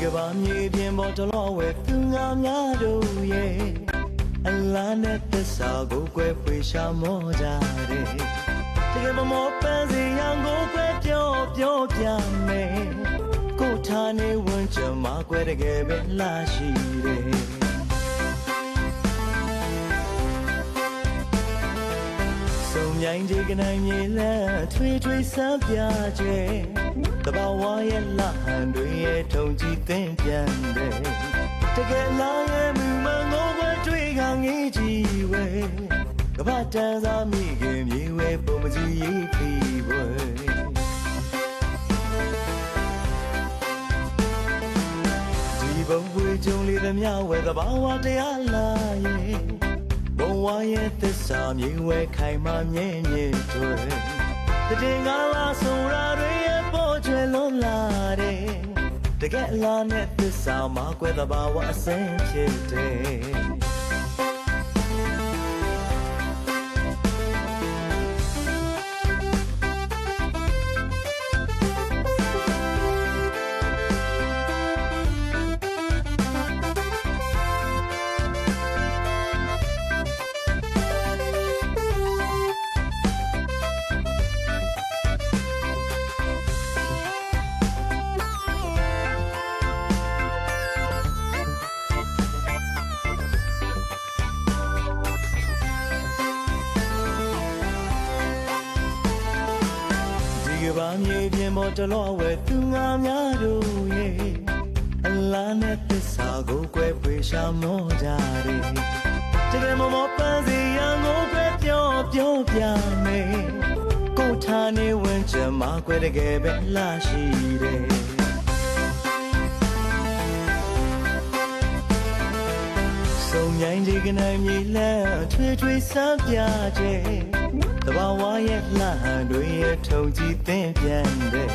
ကဘာမြေပြင်ပေါ်တလောဝဲသူငါများတို့ရဲ့အလားနဲ့သစ္စာကိုကွယ်ဖွေရှာမောကြတယ်တကယ်မမောပန်းစီရန်ကိုကွယ်ပြောပြောပြမယ်ကိုထားနေဝန်ချင်မှာကွယ်တကယ်ပဲလာရှိတယ် မြိုင်ဒီကနိုင်မြေလန်းထွေးထွေးဆန်းပြကျဲတဘာဝရဲ့လဟန်တွေရဲ့ထုံကြည့်သင်ပြန်တယ်တကယ်လာရဲ့မူမငိုဘွယ်တွေ့ကငေးကြည့်ဝဲကဘာတန်းစားမိခင်မြေဝဲပုံမကြီးရေးဖီးဘွယ်ဒီဘုံပွေကြုံလေးသမျှဝဲတဘာဝတရားလာရဲ့ ဘဝရဲ့သစ္စာမြေဝဲခိုင်မာမြဲမြဲတွေ့တည်ငါလာဆိုတာတွေရဲ့ပေါ်ကျွယ်လုံးလာတယ်တကယ်အလားနဲ့သစ္စာမှာကွယ်တဘာဝအစင်ဖြစ်တယ် ဘာမြေပြင်ပေါ်တလောဝဲသူငါများတို့ရဲ့အလားနဲ့သစ္စာကိုကွယ်ဖွေရှာမောကြတယ်တကယ်မမောပန်းစီရန်ကိုကွယ်ပြောပြောပြမယ်ကိုထားနေဝင်ချင်မှာကွယ်တကယ်ပဲလာရှိတယ် မြိုင်ဒီကနိုင်မြေလန်းထွေထွေဆန်းပြကျဲတဘာဝရဲ့လှဟန်တွေရဲ့ထုံကြည့်သင်ပြန်တယ်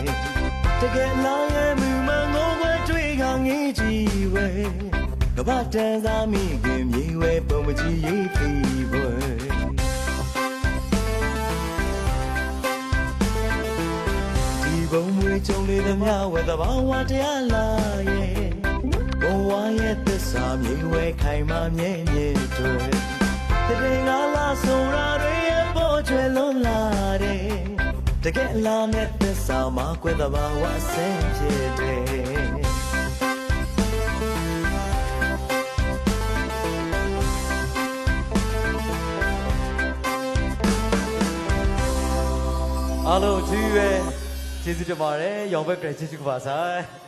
တကယ်လာရဲ့မူမငိုးဝဲတွေ့ကငေးကြည့်ဝဲကဘာတန်းစားမိခင်မြေဝဲပုံမကြီးရေးဖီးဝဲဒီဘုံမွေကြုံလေးသမျှဝဲတဘာဝတရားလာရဲ့ဘ ဝရဲ့သစ္စာမြေဝဲခိုင်မာမြဲမြဲတွေ့တကယ်ငါလာဆိုတာတွေရဲ့ပေါ်ကျွယ်လုံးလာတယ်တကယ်လာမဲ့သစ္စာမှာကွယ်တဘာဝဆင်းဖြစ်တယ်အားလုံးကြည့်ရဲကျေးဇူးတင်ပါတယ်ရောင်ဘက်ကကျေးဇူးကပါဆိုင်